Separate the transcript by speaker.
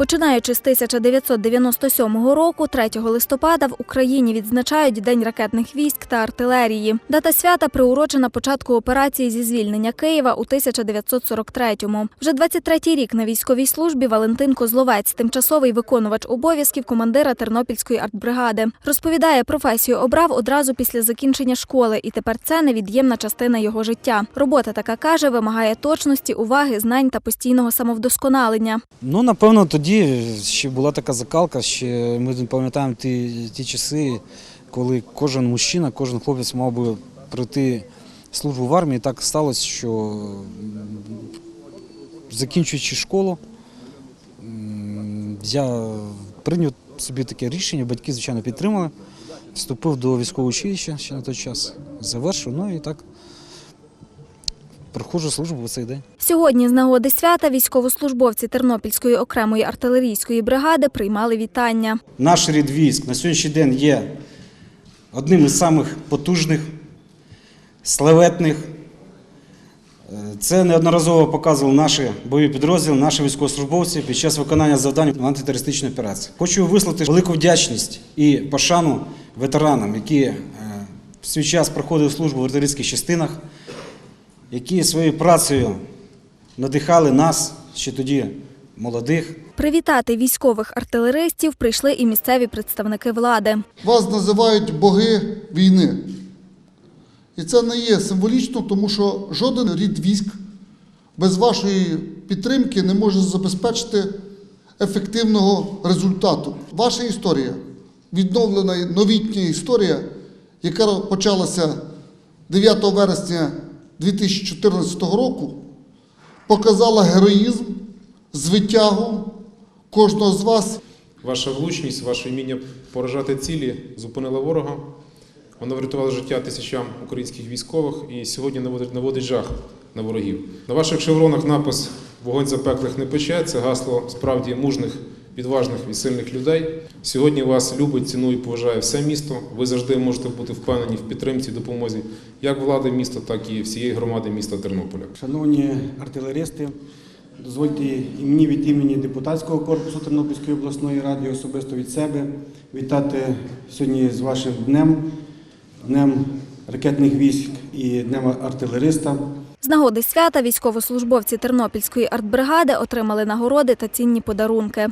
Speaker 1: Починаючи з 1997 року, 3 листопада в Україні відзначають День ракетних військ та артилерії. Дата свята приурочена початку операції зі звільнення Києва у 1943-му. Вже 23-й рік на військовій службі Валентин Козловець, тимчасовий виконувач обов'язків командира Тернопільської артбригади. Розповідає, професію обрав одразу після закінчення школи, і тепер це невід'ємна частина його життя. Робота така каже, вимагає точності, уваги, знань та постійного самовдосконалення.
Speaker 2: Ну, напевно, тоді ще була така закалка, ще ми пам'ятаємо ті, ті часи, коли кожен мужчина, кожен хлопець мав би пройти службу в армії. Так сталося, що закінчуючи школу, я прийняв собі таке рішення, батьки, звичайно, підтримали. Вступив до військового училища ще на той час, завершив, ну і так проходжу службу в цей день.
Speaker 1: Сьогодні з нагоди свята військовослужбовці Тернопільської окремої артилерійської бригади приймали вітання.
Speaker 2: Наш рід військ на сьогоднішній день є одним із самих потужних, славетних. Е, Це неодноразово показували наші бойові підрозділи, наші військовослужбовці під час виконання завдань в антитерористичній операції. Хочу висловити велику вдячність і пошану ветеранам, які е, в свій час проходили службу в артилерійських частинах, які своєю працею надихали нас ще тоді молодих,
Speaker 1: Привітати військових артилеристів прийшли і місцеві представники влади.
Speaker 3: Вас називають боги війни. І це не є символічно, тому що жоден рід військ без вашої підтримки не може забезпечити ефективного результату. Ваша історія, відновлена новітня історія, яка почалася 9 вересня 2014 року, показала героїзм, звитягу кожного з вас
Speaker 4: Ваша влучність, ваше вміння поражати цілі зупинила ворога. Воно врятувало життя тисячам українських військових і сьогодні наводить, наводить жах на ворогів. На ваших шевронах напис Вогонь запеклих не пече. Це гасло справді мужних, відважних і сильних людей. Сьогодні вас любить, цінує і поважає все місто. Ви завжди можете бути впевнені в підтримці, допомозі як влади міста, так і всієї громади міста Тернополя.
Speaker 5: Шановні артилеристи, дозвольте і мені від імені депутатського корпусу Тернопільської обласної ради особисто від себе вітати сьогодні з вашим днем, днем ракетних військ і днем артилериста.
Speaker 1: З нагоди свята військовослужбовці Тернопільської артбригади отримали нагороди та цінні подарунки.